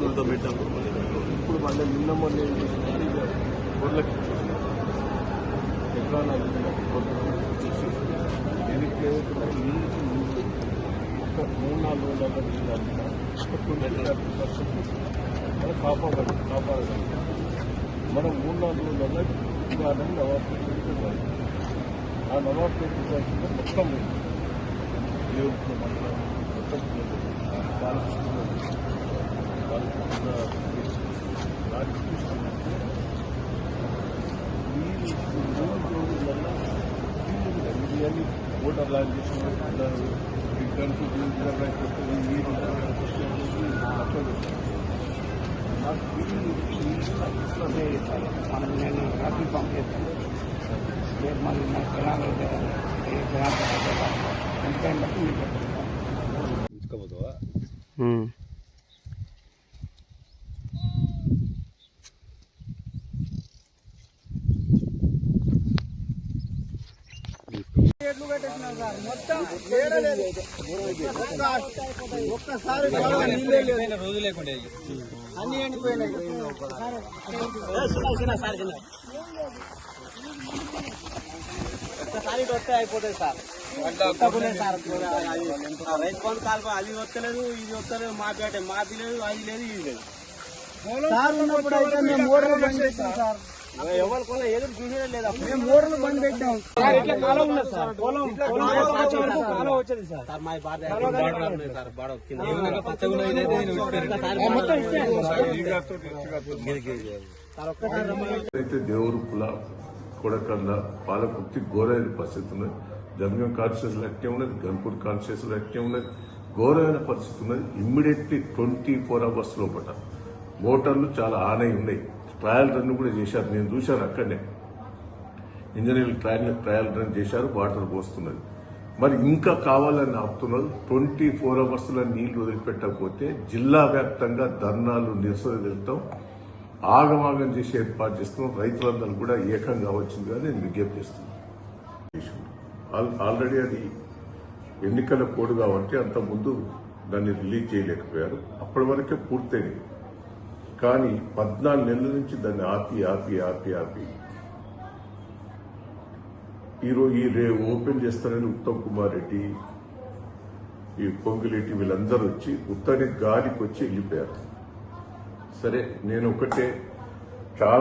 బంధువులతో పెట్టాము ఇప్పుడు మళ్ళీ నిన్న మొన్న ఏం చేసిందంటే ఇక గొర్రెలకి దీనికి నీళ్ళకి నీళ్ళు ఒక మూడు నాలుగు రోజుల నీళ్ళు మనం కాపాడాలి కాపాడాలి మనం మూడు నాలుగు రోజులలో ఇవాళ నవాబ్ ఆ నవాబ్ పెట్టిన మొత్తం దేవుడితో మొత్తం బాలకృష్ణ బాలకృష్ణ వారికి చూసుకున్నట్టు మీరు మూడు రోజులలో ఇది అని ఓటర్ లాంచ్ చేసినారు ఇక్కడికి మీరు నాకు వీళ్ళు అదే మనం నేను రాత్రి పంపిస్తాను రేపు ఒక్కసారి లేదు రోజు లేకుండా అన్ని ఎండిపోయినాయి ఒక్కసారి వస్తే అయిపోతుంది సార్ రైతు బంధు కాల్ప అది వస్తలేదు ఇది వస్తలేదు మాపేట మాపి లేదు అది లేదు ఇది లేదు సార్ ఉన్నప్పుడు అయితే మేము మూడలు బంద్ సార్ ఎవరు కొన ఎదురు చూసేదే లేదు మేము మూడలు బంద్ పెట్టాం. సార్ ఇట్లా కాలం ఉన్నది సార్? పొలం కాలం వచ్చేది సార్. సార్ మా బాధ సార్ బాడ సార్ ఒక్కసారి రమ్మని అయితే దేవుడు కుల కొడకంద పాలకుర్తి ఘోరైన పరిస్థితి ఉన్నది. జనగం కాన్స్టిట్యూషన్ అట్టే ఉన్నది గన్పూర్ కాన్స్టిట్యూషన్ అట్టే ఉన్నది. ఘోరమైన పరిస్థితి ఉన్నది. ఇమ్మీడియట్లీ ట్వంటీ ఫోర్ అవర్స్ లోపల మోటార్లు చాలా ఆన్ అయి ఉన్నాయి. ట్రయల్ రన్ కూడా చేశారు. నేను చూశాను అక్కడనే. ఇంజనీర్లు ట్రయల్ ట్రయల్ రన్ చేశారు వాటర్ పోస్తున్నది. మరి ఇంకా కావాలని ఆపుతున్నారు. ట్వంటీ ఫోర్ అవర్స్లో నీళ్ళు వదిలిపెట్టకపోతే జిల్లా వ్యాప్తంగా ధర్నాలు నిరసన వెళ్తాం ఆగమాగం చేసి ఏర్పాటు చేస్తున్నాం. రైతులందరూ కూడా ఏకంగా కావచ్చిందిగా నేను విజ్ఞప్తి చేస్తున్నాను. ఆల్రెడీ అది ఎన్నికల కోడ్ కాబట్టి అంత ముందు దాన్ని రిలీజ్ చేయలేకపోయారు. అప్పటి వరకే పూర్తయింది కానీ పద్నాలుగు నెలల నుంచి దాన్ని ఆపి ఆపి ఆపి ఆపి. ఈరోజు ఈ రే ఓపెన్ చేస్తారని ఉత్తమ్ కుమార్ రెడ్డి ఈ పొంగులేటి వీళ్ళందరూ వచ్చి ఉత్తని గాలికి వచ్చి వెళ్ళిపోయారు. సరే నేను ఒకటే